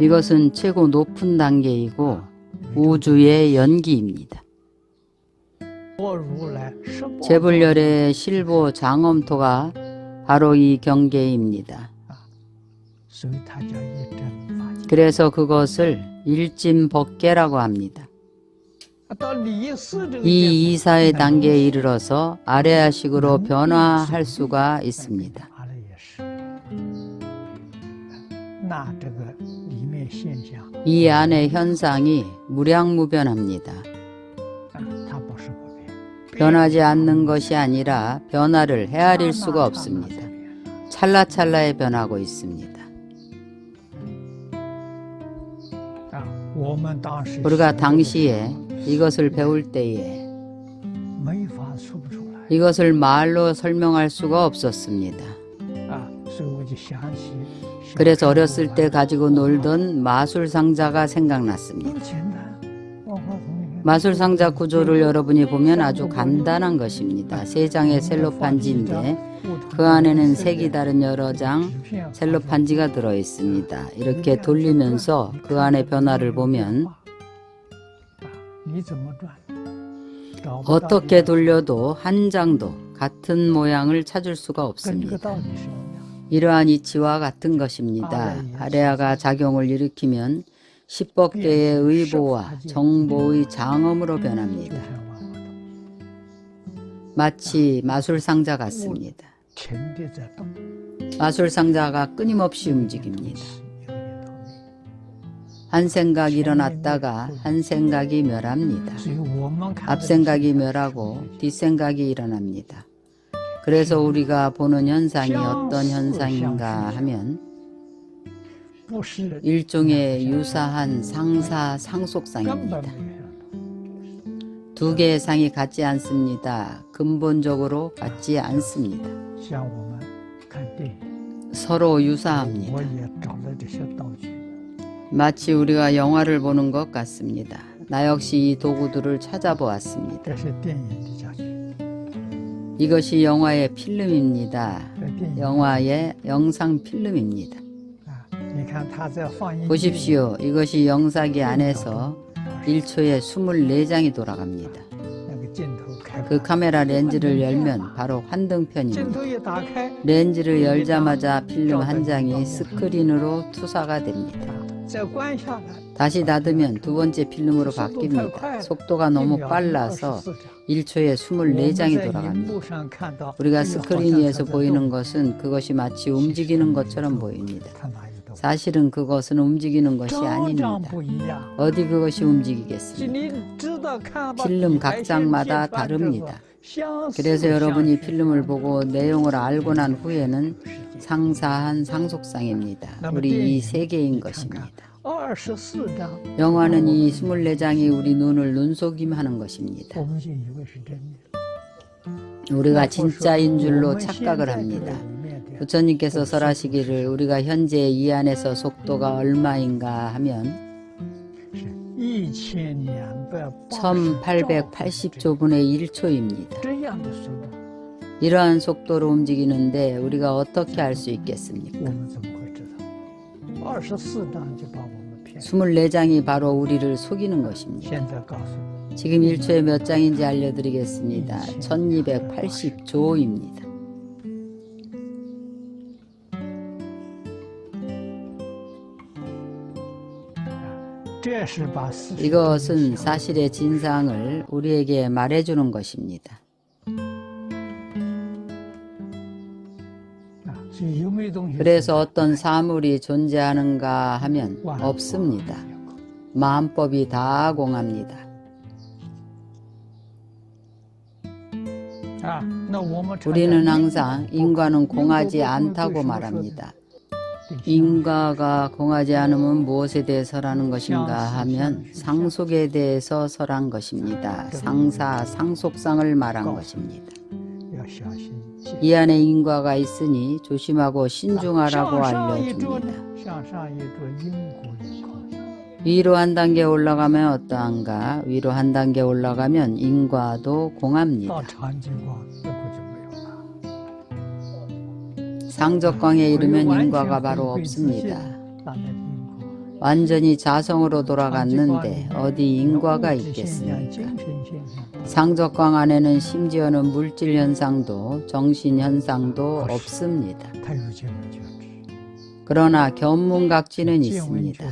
이것은 최고 높은 단계이고 우주의 연기입니다. 재불열의 실보 장엄토가 바로 이 경계입니다. 그래서 그것을 일진법계라고 합니다. 이 이사의 단계에 이르러서 아레아식으로 변화할 수가 있습니다. 那这个里面现象 이 안의 현상이 무량무변합니다. 啊，它不是不变， 변하지 않는 것이 아니라 변화를 헤아릴 수가 없습니다. 찰나찰나에 변하고 있습니다. 啊，我们当时 우리가 学这个 당시에 이것을 배울 때에 没法说不出来 이것을 말로 설명할 수가 없었습니다. 그래서 어렸을 때 가지고 놀던 마술 상자가 생각났습니다. 마술 상자 구조를 여러분이 보면 아주 간단한 것입니다. 세 장의 셀로판지인데 그 안에는 색이 다른 여러 장 셀로판지가 들어 있습니다. 이렇게 돌리면서 그 안의 변화를 보면 어떻게 돌려도 한 장도 같은 모양을 찾을 수가 없습니다. 이러한 이치와 같은 것입니다. 아레아가 작용을 일으키면 십법계의 의보와 정보의 장엄으로 변합니다. 마치 마술상자 같습니다. 마술상자가 끊임없이 움직입니다. 한 생각 일어났다가 한 생각이 멸합니다. 앞 생각이 멸하고 뒷 생각이 일어납니다. 그래서 우리가 보는 현상이 어떤 현상인가 하면 일종의 유사한 상사 상속상입니다. 두 개의 상이 같지 않습니다. 근본적으로 같지 않습니다. 서로 유사합니다. 마치 우리가 영화를 보는 것 같습니다. 나 역시 이 도구들을 찾아보았습니다. 이것이 영화의 필름입니다. 영화의 영상 필름입니다. 보십시오. 이것이 영상기 안에서 1초에 24장이 돌아갑니다. 그 카메라 렌즈를 열면 바로 환등편입니다. 렌즈를 열자마자 필름 한 장이 스크린으로 투사가 됩니다. 다시 닫으면 두 번째 필름으로 바뀝니다. 속도가 너무 빨라서 1초에 24장이 돌아갑니다. 우리가 스크린 위에서 보이는 것은 그것이 마치 움직이는 것처럼 보입니다. 사실은 그것은 움직이는 것이 아닙니다. 어디 그것이 움직이겠습니까? 필름 각장마다 다릅니다. 그래서 여러분이 필름을 보고 내용을 알고 난 후에는 상사한 상속상입니다. 우리 이 세계인 것입니다. 영화는 이 24장이 우리 눈을 눈속임하는 것입니다. 우리가 진짜인 줄로 착각을 합니다. 부처님께서 설하시기를 우리가 현재 이 안에서 속도가 얼마인가 하면 1880조분의 1초입니다. 이러한 속도로 움직이는데 우리가 어떻게 알 수 있겠습니까? 24장이 바로 우리를 속이는 것입니다. 지금 1초에 몇 장인지 알려드리겠습니다. 1280조입니다. 이것은 사실의 진상을 우리에게 말해주는 것입니다. 그래서 어떤 사물이 존재하는가 하면 없습니다. 마음법이 다 공합니다. 우리는 항상 인간은 공하지 않다고 말합니다. 인과가 공하지 않으면 무엇에 대해서라는 것인가 하면 상속에 대해서 설한 것입니다. 상사, 상속상을 말한 것입니다. 이 안에 인과가 있으니 조심하고 신중하라고 알려줍니다. 위로 한 단계 올라가면 어떠한가? 위로 한 단계 올라가면 인과도 공합니다. 상적광에 이르면 인과가 바로 없습니다. 완전히 자성으로 돌아갔는데 어디 인과가 있겠습니까? 상적광 안에는 심지어는 물질 현상도 정신 현상도 없습니다. 그러나 견문각지는 있습니다.